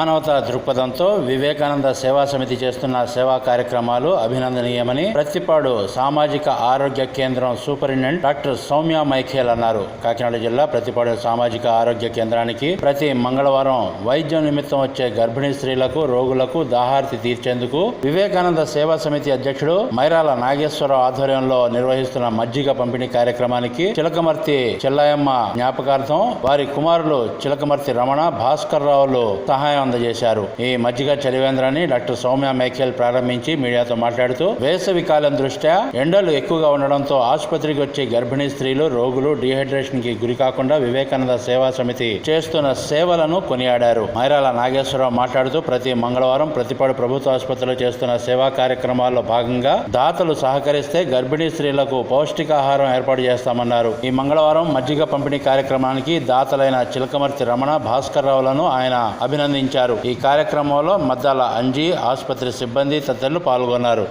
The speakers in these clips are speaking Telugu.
మానవతా దృక్పథంతో వివేకానంద సేవా సమితి చేస్తున్న సేవా కార్యక్రమాలు అభినందనీయమని ప్రతిపాడు సామాజిక ఆరోగ్య కేంద్రం సూపరింటెండెంట్ డాక్టర్ సౌమ్య మైఖేల్ అన్నారు. కాకినాడ జిల్లా ప్రతిపాడు సామాజిక ఆరోగ్య కేంద్రానికి ప్రతి మంగళవారం వైద్యం నిమిత్తం వచ్చే గర్భిణీ స్త్రీలకు రోగులకు దాహార్తి తీర్చేందుకు వివేకానంద సేవా సమితి అధ్యక్షుడు మైరాల నాగేశ్వరరావు ఆధ్వర్యంలో నిర్వహిస్తున్న మజ్జిగ పంపిణీ కార్యక్రమానికి చిలకమర్తి చెల్లాయమ్మ జ్ఞాపకార్థం వారి కుమారులు చిలకమర్తి రమణ భాస్కర్ రావులు సహాయం అందజేశారు. ఈ మజ్జిగ చలివేంద్రాన్ని డాక్టర్ సౌమ్య మేఖేల్ ప్రారంభించి మీడియాతో మాట్లాడుతూ వేసవి కాలం దృష్ట్యా ఎండలు ఎక్కువగా ఉండడంతో ఆసుపత్రికి వచ్చే గర్భిణీ స్త్రీలు రోగులు డిహైడ్రేషన్కి గురి కాకుండా వివేకానంద సేవా సమితి చేస్తున్న సేవలను కొనియాడారు. మైరాల నాగేశ్వరరావు మాట్లాడుతూ ప్రతి మంగళవారం ప్రతిపాడు ప్రభుత్వ ఆసుపత్రిలో చేస్తున్న సేవా కార్యక్రమాల్లో భాగంగా దాతలు సహకరిస్తే గర్భిణీ స్త్రీలకు పౌష్టికాహారం ఏర్పాటు చేస్తామన్నారు. ఈ మంగళవారం మజ్జిగ పంపిణీ కార్యక్రమానికి దాతలైన చిలకమర్తి రమణ భాస్కర్ రావులను ఆయన అభినందించారు. నిర్వహించారు. ఈ కార్యక్రమంలో మద్దాల అంజీ ఆసుపత్రి సిబ్బంది తదితరులు పాల్గొన్నారు.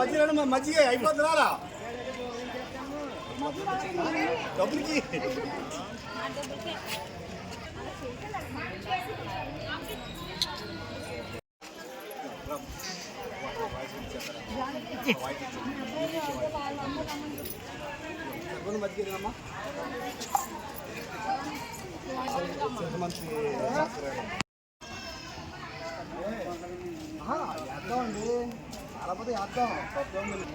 మేడం, మజ్జిగ అయిపోతున్నారా డబ్బులకి చెప్పండి వేద్దామండి కాకపోతే వేద్దాం పద్దెనిమిది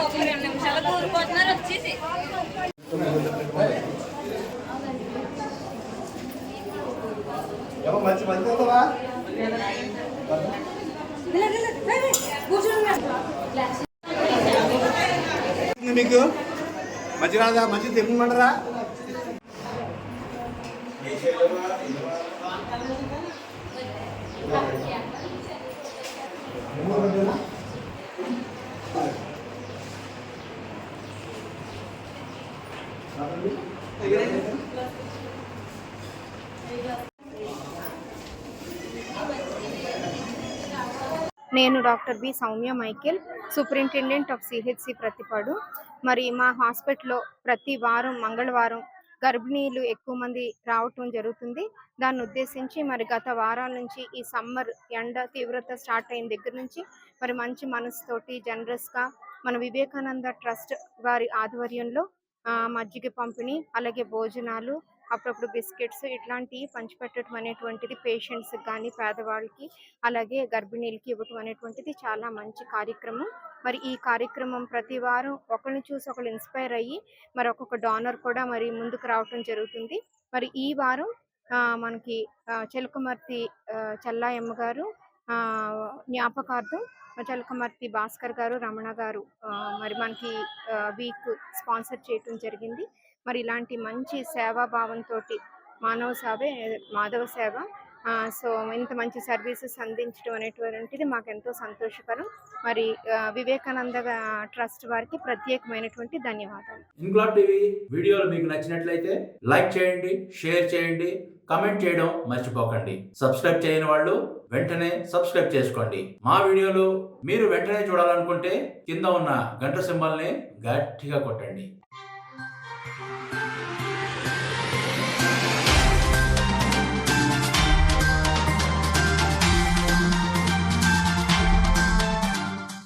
ఒక రెండు నిమిషాలు కూలిపోతున్నారు వచ్చేసి మంచి మంచి అవుతావా మీకు మంచి రాదా? మంచి తిప్పమంటారా నేను doctor B Soumya Michael superintendent of CHC Prathipadu. మరి మా హాస్పిటల్లో ప్రతి వారం మంగళవారం గర్భిణీలు ఎక్కువ మంది రావటం జరుగుతుంది. దాన్ని ఉద్దేశించి మరి గత వారాల నుంచి ఈ సమ్మర్ ఎండ తీవ్రత స్టార్ట్ అయిన దగ్గర నుంచి మరి మంచి మనసుతోటి జనరస్గా మన వివేకానంద ట్రస్ట్ వారి ఆధ్వర్యంలో మజ్జిగ పంపిణీ అలాగే భోజనాలు అప్పుడప్పుడు బిస్కెట్స్ ఇట్లాంటివి పంచిపెట్టడం అనేటువంటిది పేషెంట్స్ కానీ పేదవాళ్ళకి అలాగే గర్భిణీలకి ఇవ్వటం అనేటువంటిది చాలా మంచి కార్యక్రమం. మరి ఈ కార్యక్రమం ప్రతి వారం ఒకరిని చూసి ఒకరు ఇన్స్పైర్ అయ్యి మరి ఒక్కొక్క డోనర్ కూడా మరి ముందుకు రావటం జరుగుతుంది. మరి ఈ వారం మనకి చెలకమర్తి చిలకమర్తి చెల్లాయమ్మ గారు జ్ఞాపకార్థం చిలకమర్తి భాస్కర్ గారు రమణ గారు మరి మనకి వీక్ స్పాన్సర్ చేయటం జరిగింది. మరి ఇలాంటి మంచి సేవా భావంతో మానవ సేవే మాధవ సేవ. సో ఇంత మంచి సర్వీసెస్ అందించడం అనేటువంటిది మాకు ఎంతో సంతోషకరం. మరి వివేకానంద ట్రస్ట్ వారికి ప్రత్యేకమైనటువంటి ధన్యవాదాలు. ఇంగ్లా టీవీ వీడియోలు మీకు నచ్చినట్లయితే లైక్ చేయండి షేర్ చేయండి కమెంట్ చేయడం మర్చిపోకండి. సబ్స్క్రైబ్ చేయని వాళ్ళు వెంటనే సబ్స్క్రైబ్ చేసుకోండి. మా వీడియోలు మీరు వెంటనే చూడాలనుకుంటే కింద ఉన్న గంట సింబల్ని గట్టిగా కొట్టండి.